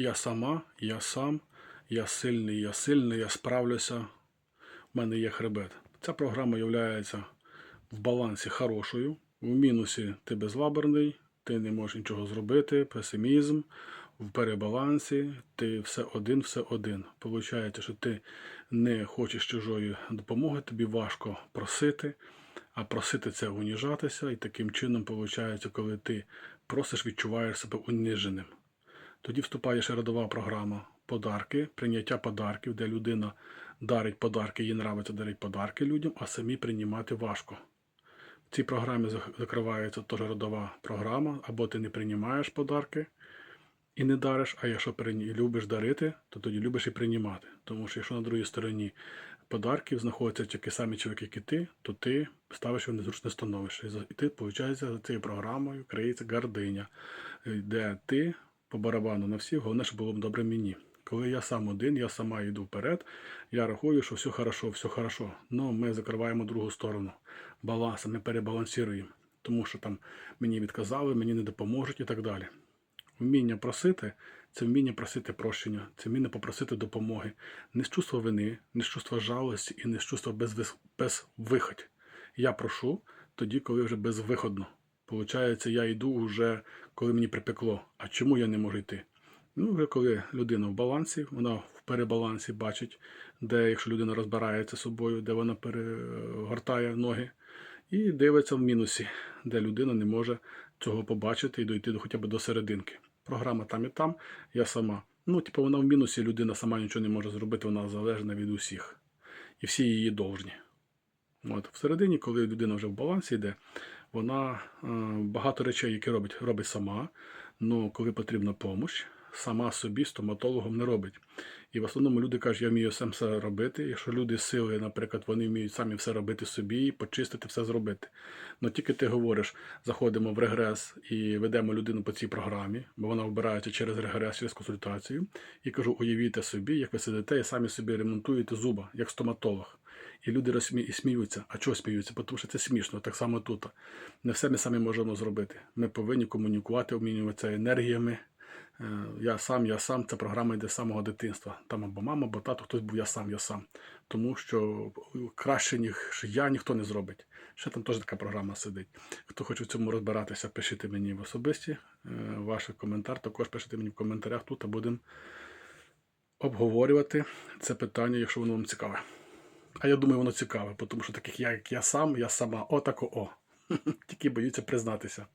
Я сама, я сам, я сильний, я сильний, я справлюся. У мене є хребет. Ця програма є в балансі хорошою. В мінусі ти безлаберний, ти не можеш нічого зробити, песимізм. В перебалансі ти все один, все один. Получається, що ти не хочеш чужої допомоги, тобі важко просити, а просити це уніжатися, і таким чином, виходить, коли ти просиш, відчуваєш себе уніженим. Тоді вступає ще родова програма подарки, прийняття подарків, де людина дарить подарки, їй нравиться дарити подарки людям, а самі приймати важко. В цій програмі закривається теж родова програма, або ти не приймаєш подарки і не дариш, а якщо любиш дарити, то тоді любиш і приймати. Тому що якщо на другій стороні подарків знаходяться такі самі чоловіки, як і ти, то ти ставиш його незручне становище. І ти, виходить, за цією програмою криється гординя, е, де ти по барабану на всіх, головне, щоб було б добре мені. Коли я сам один, я сама йду вперед, я рахую, що все хорошо, все хорошо. Но ми закриваємо другу сторону. Баланс, ми перебалансуємо. Тому що там мені відказали, мені не допоможуть і так далі. Вміння просити це вміння просити прощення, це вміння попросити допомоги. Не з чувства вини, не з чувства жалості і не з чувства безвихідь. Я прошу тоді, коли вже безвиходно. Получається, я йду вже, коли мені припекло. А чому я не можу йти? Ну, вже коли людина в балансі, вона в перебалансі бачить, де, якщо людина розбирається собою, де вона перегортає ноги, і дивиться в мінусі, де людина не може цього побачити і дойти до хоча б до серединки. Програма там і там, я сама. Ну, типу, вона в мінусі, людина сама нічого не може зробити, вона залежна від усіх. І всі її довжні. От, всередині, коли людина вже в балансі йде, вона е, багато речей, які робить, робить сама. Ну, коли потрібна допомога, сама собі стоматологом не робить. І в основному люди кажуть, я вмію сам все робити. Якщо люди сили, наприклад, вони вміють самі все робити собі, почистити, все зробити. Ну тільки ти говориш, заходимо в регрес і ведемо людину по цій програмі, бо вона вбирається через регрес, через консультацію. І кажу, уявіть собі, як ви сидите і самі собі ремонтуєте зуба, як стоматолог. І люди розсмі... і сміються. А чого сміються? Тому що це смішно, так само тут. Не все ми самі можемо зробити. Ми повинні комунікувати, обмінюватися енергіями. Е, Я сам, я сам, ця програма йде з самого дитинства. Там або мама, або тато, хтось був я сам, я сам. Тому що краще, ніж я, ніхто не зробить. Ще там теж така програма сидить. Хто хоче в цьому розбиратися, пишіть мені в особисті. Е, Ваш коментар також пишіть мені в коментарях тут, а будемо обговорювати це питання, якщо воно вам цікаве. А я думаю, воно цікаве, тому що таких як я сам, я сама, отако о. Тільки боються признатися.